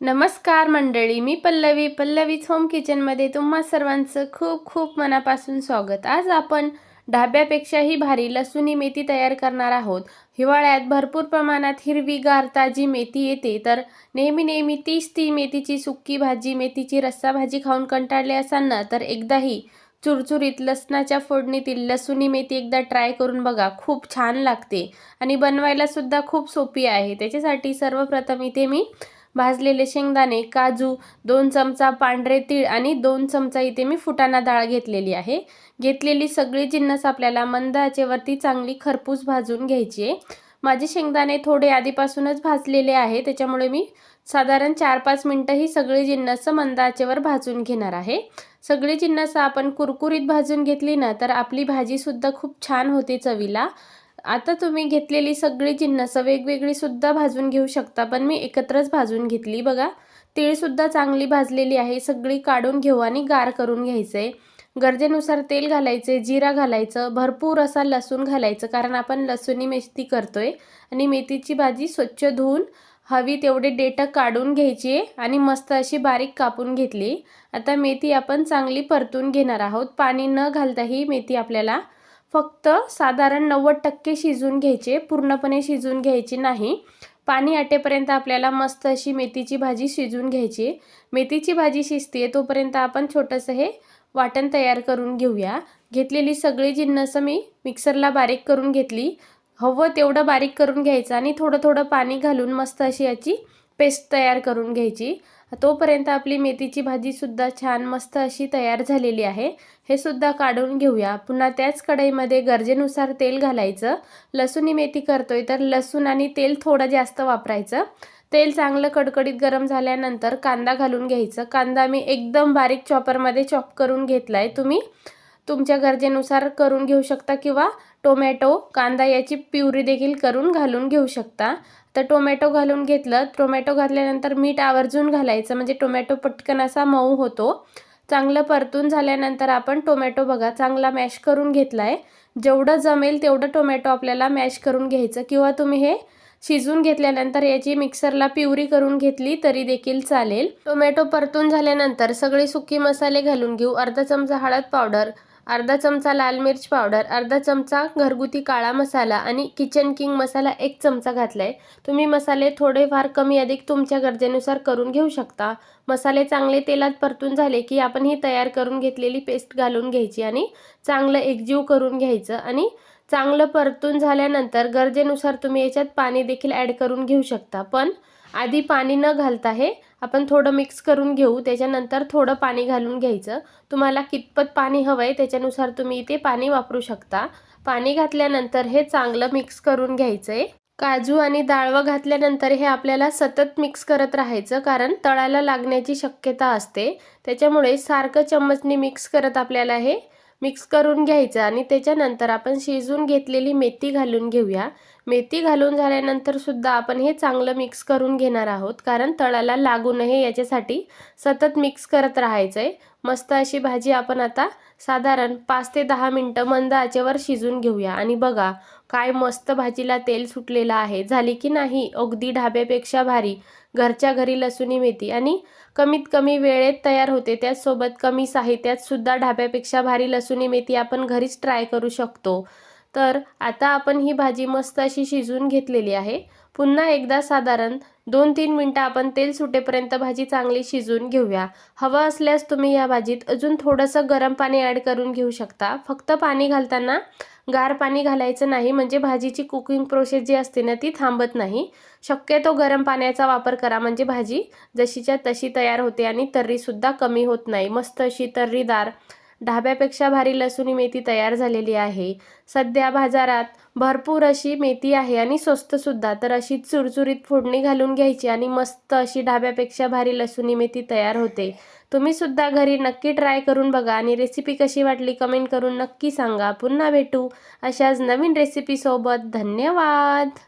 नमस्कार मंडळी मी पल्लवी. पल्लवीच होम किचनमध्ये तुम्हा सर्वांचं खूप खूप मनापासून स्वागत. आज आपण ढाब्यापेक्षाही भारी लसूणी मेथी तयार करणार आहोत. हिवाळ्यात भरपूर प्रमाणात हिरवीगार ताजी मेथी येते तर नेहमी नेहमी तीच ती मेथीची सुक्की भाजी मेथीची रस्सा भाजी खाऊन कंटाळले असाल ना तर एकदाही चुरचुरीत लसणाच्या फोडणीतील लसुणी मेथी एकदा ट्राय करून बघा खूप छान लागते. आणि बनवायला सुद्धा खूप सोपी आहे. त्याच्यासाठी सर्वप्रथम इथे मी भाजलेले शेंगदाणे काजू दोन चमचा पांढरे तीळ आणि दोन चमचा इथे मी फुटाणा डाळ घेतलेली आहे. घेतलेली सगळी जिन्नस आपल्याला मंद आचेवरती चांगली खरपूस भाजून घ्यायची आहे. माझे शेंगदाणे थोडे आधीपासूनच भाजलेले आहे त्याच्यामुळे मी साधारण चार पाच मिनटं ही सगळी जिन्नस मंद आचेवर भाजून घेणार आहे. सगळी जिन्नस आपण कुरकुरीत भाजून घेतली ना तर आपली भाजीसुद्धा खूप छान होते चवीला. आता तुम्ही घेतलेली सगळी जिन्नसं वेगवेगळी सुद्धा भाजून घेऊ शकता पण मी एकत्रच भाजून घेतली बघा. तीळसुद्धा चांगली भाजलेली आहे सगळी काढून घेऊ आणि गार करून घ्यायचं. आहे गरजेनुसार तेल घालायचे जिरा घालायचं भरपूर असा लसूण घालायचं कारण आपण लसूणी मेथी करतोय. आणि मेथीची भाजी स्वच्छ धुवून हवी तेवढे डेटक काढून घ्यायची आणि मस्त अशी बारीक कापून घेतली. आता मेथी आपण चांगली परतून घेणार आहोत. पाणी न घालता ही मेथी आपल्याला फक्त साधारण नव्वद टक्के शिजून घ्यायचे पूर्णपणे शिजून घ्यायची नाही. पाणी आटेपर्यंत आपल्याला मस्त अशी मेथीची भाजी शिजून घ्यायची. मेथीची भाजी शिजते तोपर्यंत आपण छोटंसं हे वाटण तयार करून घेऊया. घेतलेली सगळी जिन्नस मी मिक्सरला बारीक करून घेतली. हवं तेवढं बारीक करून घ्यायचं आणि थोडं थोडं पाणी घालून मस्त अशी याची पेस्ट तयार करून घ्यायची. तोपर्यंत आपली मेथीची भाजीसुद्धा छान मस्त अशी तयार झालेली आहे. हे सुद्धा काढून घेऊया. पुन्हा त्याच कढईमध्ये गरजेनुसार तेल घालायचं. लसूणी मेथी करतोय तर लसूण आणि तेल थोडं जास्त वापरायचं. तेल चांगलं कडकडीत गरम झाल्यानंतर कांदा घालून घ्यायचं. कांदा मी एकदम बारीक चॉपरमध्ये चॉप करून घेतला आहे तुम्ही तुमच्या गरजेनुसार करून घेऊ शकता किंवा टोमॅटो कांदा याची प्युरी देखील करून घालून घेऊ शकता. तर टोमॅटो घालून घेतलं टोमॅटो घातल्यानंतर मीठ आवर्जून घालायचं म्हणजे टोमॅटो पटकन असा मऊ होतो. चांगलं परतून झाल्यानंतर आपण टोमॅटो बघा चांगला मॅश करून घेतला आहे जेवढं जमेल तेवढं टोमॅटो आपल्याला मॅश करून घ्यायचं. किंवा तुम्ही हे शिजून घेतल्यानंतर याची मिक्सरला प्युरी करून घेतली तरी देखील चालेल. टोमॅटो परतून झाल्यानंतर सगळे सुकी मसाले घालून घेऊ. अर्धा चमचा हळद पावडर अर्धा चमचा लाल मिर्च पावडर अर्धा चमचा घरगुती काळा मसाला आणि किचन किंग मसाला एक चमचा घातला आहे तुम्ही मसाले थोडेफार कमी अधिक तुमच्या गरजेनुसार करून घेऊ शकता. मसाले चांगले तेलात परतून झाले की आपण ही तयार करून घेतलेली पेस्ट घालून घ्यायची आणि चांगलं एकजीव करून घ्यायचं आणि चांगलं परतून झाल्यानंतर गरजेनुसार तुम्ही याच्यात पाणी देखील ॲड करून घेऊ शकता. पण आधी पाणी न घालता हे आपण थोडं मिक्स करून घेऊ. त्याच्यानंतर थोडं पाणी घालून घ्यायचं. तुम्हाला कितपत पाणी हवं आहे त्याच्यानुसार तुम्ही इथे पाणी वापरू शकता. पाणी घातल्यानंतर हे चांगलं मिक्स करून घ्यायचं आहे काजू आणि डाळवं घातल्यानंतर हे आपल्याला सतत मिक्स करत राहायचं कारण तळाला लागण्याची शक्यता असते. त्याच्यामुळे सारखं चम्मचनी मिक्स करत आपल्याला हे मिक्स करून घ्यायचं आणि त्याच्यानंतर आपण शिजून घेतलेली मेथी घालून घेऊया. मेथी घालून झाल्यानंतर सुद्धा आपण हे चांगलं मिक्स करून घेणार आहोत कारण तळाला लागू नये याच्यासाठी सतत मिक्स करत राहायचं आहे मस्त अशी भाजी आपण आता साधारण पाच ते दहा मिनटं मंद आचेवर शिजून घेऊया. आणि बघा काय मस्त भाजीला तेल सुटलेलं आहे. झाली की नाही? अगदी ढाब्यापेक्षा भारी. घरच्या घरी लसुणी मेथी आणि कमीत कमी वेळेत तयार होते. त्याचसोबत कमी साहित्यात सुद्धा ढाब्यापेक्षा भारी लसुणी मेथी आपण घरीच ट्राय करू शकतो. तर आता आपण ही भाजी मस्त अशी शिजवून घेतलेली आहे. पुन्हा एकदा साधारण दोन तीन मिनटं आपण तेल सुटेपर्यंत भाजी चांगली शिजवून घेऊया. हवं असल्यास तुम्ही या भाजीत अजून थोडंसं गरम पाणी ॲड करून घेऊ शकता. फक्त पाणी घालताना गार पाणी घालायचं नाही म्हणजे भाजीची कुकिंग प्रोसेस जी असते ना ती थांबत नाही. शक्यतो गरम पाण्याचा वापर करा म्हणजे भाजी जशीच्या तशी तयार होते आणि तर्रीसुद्धा कमी होत नाही. मस्त अशी तर्रीदार ढाब्यापेक्षा भारी लसूणी मेथी तयार झालेली आहे. सध्या बाजारात भरपूर अशी मेथी आहे आणि स्वस्तसुद्धा तर अशी चुरचुरीत फोडणी घालून घ्यायची आणि मस्त अशी ढाब्यापेक्षा भारी लसूणी मेथी तयार होते. तुम्ही सुद्धा घरी नक्की ट्राय करून बघा आणि रेसिपी कशी वाटली कमेंट करून नक्की सांगा. पुन्हा भेटू अशाच नवीन रेसिपीसोबत धन्यवाद!